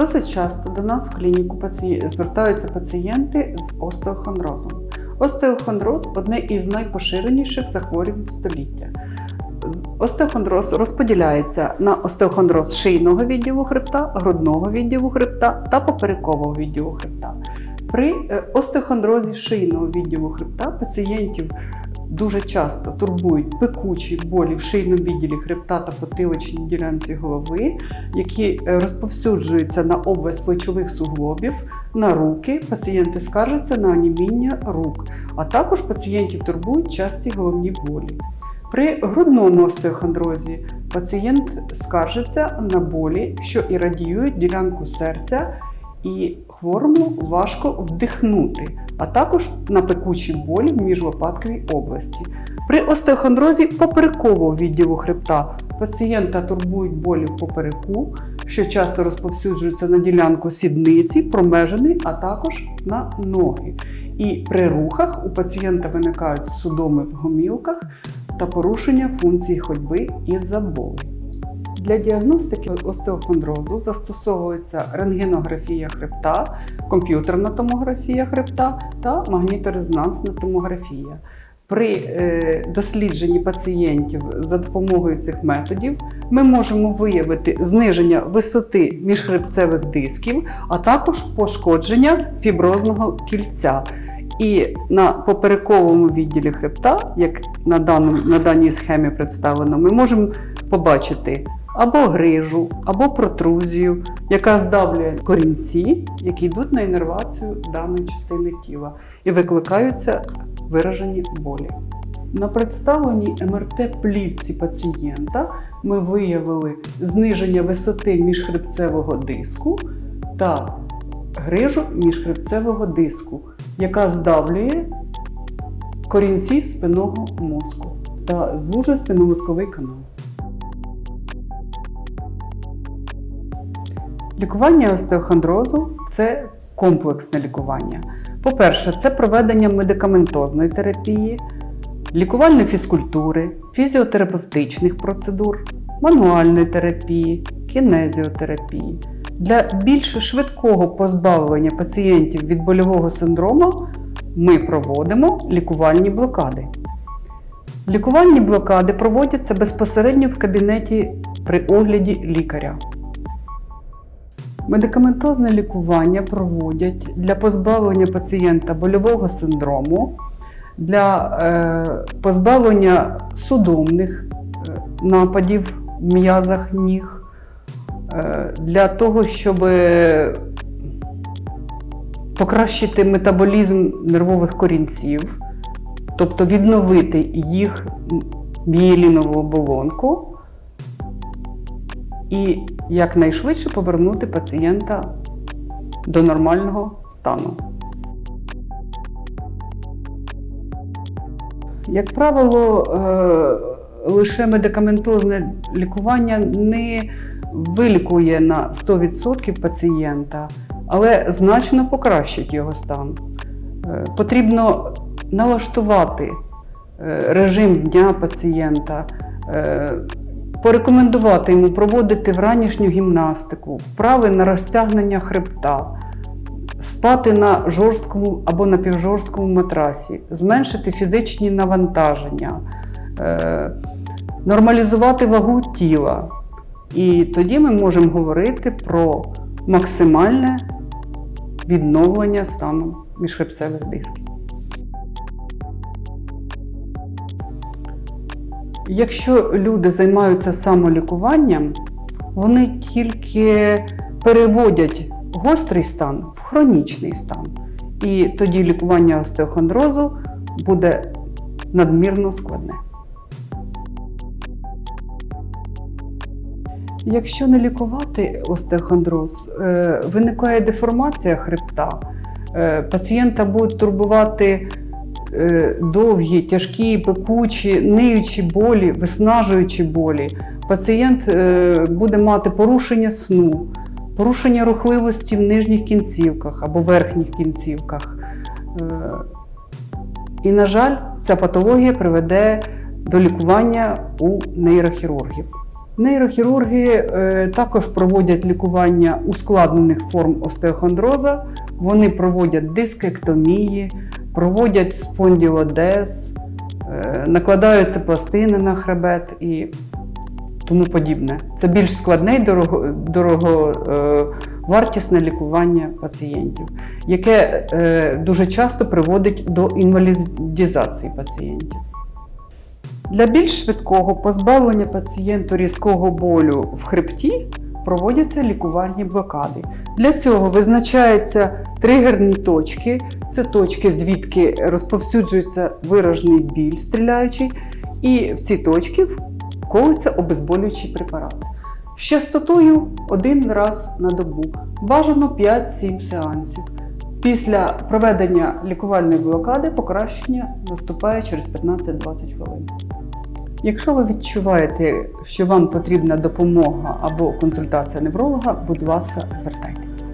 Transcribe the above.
Досить часто до нас в клініку паці- звертаються пацієнти з остеохондрозом. Остеохондроз одне із найпоширеніших захворювань століття. Остеохондроз розподіляється на остеохондроз шийного відділу хребта, грудного відділу хребта та поперекового відділу хребта. При е, остеохондрозі шийного відділу хребта пацієнтів дуже часто турбують пекучі болі в шийному відділі хребта та потиличній ділянці голови, які е, розповсюджуються на область плечових суглобів, на руки. Пацієнти скаржаться на аніміння рук, а також пацієнтів турбують часті головні болі. При грудному остеохондрозі пацієнт скаржиться на болі, що і радіюють ділянку серця, і хворому важко вдихнути, а також на пекучі болі в міжлопатковій області. При остеохондрозі поперекового відділу хребта пацієнта турбують болі в попереку, що часто розповсюджуються на ділянку сідниці, промежини, а також на ноги. І при рухах у пацієнта виникають судоми в гомілках та порушення функції ходьби із-за болі. Для діагностики остеохондрозу застосовується рентгенографія хребта, комп'ютерна томографія хребта та магніторезонансна томографія. При е, дослідженні пацієнтів за допомогою цих методів ми можемо виявити зниження висоти міжхребцевих дисків, а також пошкодження фіброзного кільця. І на поперековому відділі хребта, як на, даному, на даній схемі представлено, ми можемо побачити або грижу, або протрузію, яка здавлює корінці, які йдуть на інервацію даної частини тіла і викликаються виражені болі. На представленій МРТ-плівці пацієнта ми виявили зниження висоти міжхребцевого диску та грижу міжхребцевого диску, яка здавлює корінці спинного мозку та звужує спинномозковий канал. Лікування остеохондрозу це комплексне лікування. По-перше, це проведення медикаментозної терапії, лікувальної фізкультури, фізіотерапевтичних процедур, мануальної терапії, кінезіотерапії. Для більш швидкого позбавлення пацієнтів від больового синдрому ми проводимо лікувальні блокади. Лікувальні блокади проводяться безпосередньо в кабінеті при огляді лікаря. Медикаментозне лікування проводять для позбавлення пацієнта больового синдрому, для е, позбавлення судомних е, нападів в м'язах ніг, е, для того, щоб покращити метаболізм нервових корінців, тобто відновити їх мієлінову оболонку і якнайшвидше повернути пацієнта до нормального стану. Як правило, е, лише медикаментозне лікування не вилікує на 100% пацієнта, але значно покращить його стан. Е, Потрібно налаштувати е, режим дня пацієнта, порекомендувати йому проводити вранішню гімнастику, вправи на розтягнення хребта, спати на жорсткому або напівжорсткому матрасі, зменшити фізичні навантаження, е, нормалізувати вагу тіла. І тоді ми можемо говорити про максимальне відновлення стану міжхребцевих дисків. Якщо люди займаються самолікуванням, вони тільки переводять гострий стан в хронічний стан. І тоді лікування остеохондрозу буде надмірно складне. Якщо не лікувати остеохондроз, е, виникає деформація хребта, е, пацієнта будуть турбувати довгі, тяжкі, пекучі, ниючі болі, виснажуючі болі. Пацієнт е, буде мати порушення сну, порушення рухливості в нижніх кінцівках або верхніх кінцівках. Е, І, на жаль, ця патологія приведе до лікування у нейрохірургів. Нейрохірурги е, також проводять лікування ускладнених форм остеохондроза. Вони проводять дискектомії, проводять спонділодез, е, накладаються пластини на хребет і тому подібне. Це більш складне і дорого, дороговартісне лікування пацієнтів, яке е, дуже часто приводить до інвалідизації пацієнтів. Для більш швидкого позбавлення пацієнту різкого болю в хребті проводяться лікувальні блокади. Для цього визначаються тригерні точки, це точки, звідки розповсюджується виражений біль стріляючий, і в ці точки вколиться обезболюючий препарат. З частотою один раз на добу, бажано 5-7 сеансів. Після проведення лікувальної блокади покращення наступає через 15-20 хвилин. Якщо ви відчуваєте, що вам потрібна допомога або консультація невролога, будь ласка, звертайтеся.